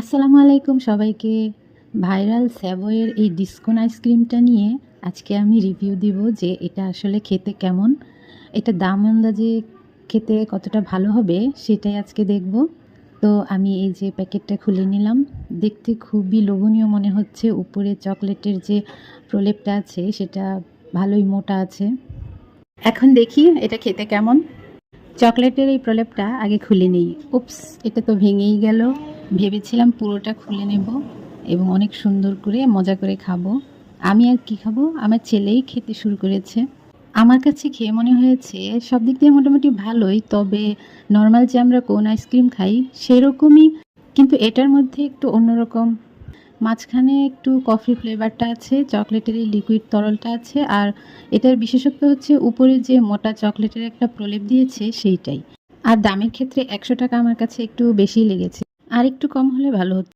আসসালামু আলাইকুম সবাইকে। ভাইরাল স্যাভয়ের এই ডিসকোন আইসক্রিমটা নিয়ে আজকে আমি রিভিউ দিব যে এটা আসলে খেতে কেমন, এটা দাম আন্দাজে খেতে কতটা ভালো হবে সেটাই আজকে দেখব। তো আমি এই যে প্যাকেটটা খুলে নিলাম, দেখতে খুবই লোভনীয় মনে হচ্ছে, উপরে চকলেটের যে প্রলেপটা আছে সেটা ভালোই মোটা আছে। এখন দেখি এটা খেতে কেমন। চকলেটের এই প্রলেপটা আগে খুলে নিই। উপস এটা তো ভেঙেই গেল। ভেবেছিলাম পুরোটা খুলে নেব এবং অনেক সুন্দর করে, মজা করে খাব। আমি আর কি খাব? আমার ছেলেই খেতে শুরু করেছে। আমার কাছে খেয়ে মনে হয়েছে, সব দিক দিয়ে মোটামুটি ভালোই, তবে নর্মাল যে আমরা কোন আইসক্রিম খাই সেরকমই, কিন্তু এটার মধ্যে একটু অন্যরকম। মাঝখানে একটু কফি ফ্লেভারটা আছে চকলেটের লিকুইড তরলটা আছে, আর এটার বিশেষত্ব হচ্ছে উপরে যে মোটা চকলেটের একটা প্রলেপ দিয়েছে সেইটাই। আর দামের ক্ষেত্রে একশো টাকা আমার কাছে একটু বেশি লেগেছে। আর একটু কম হলে ভালো হতো।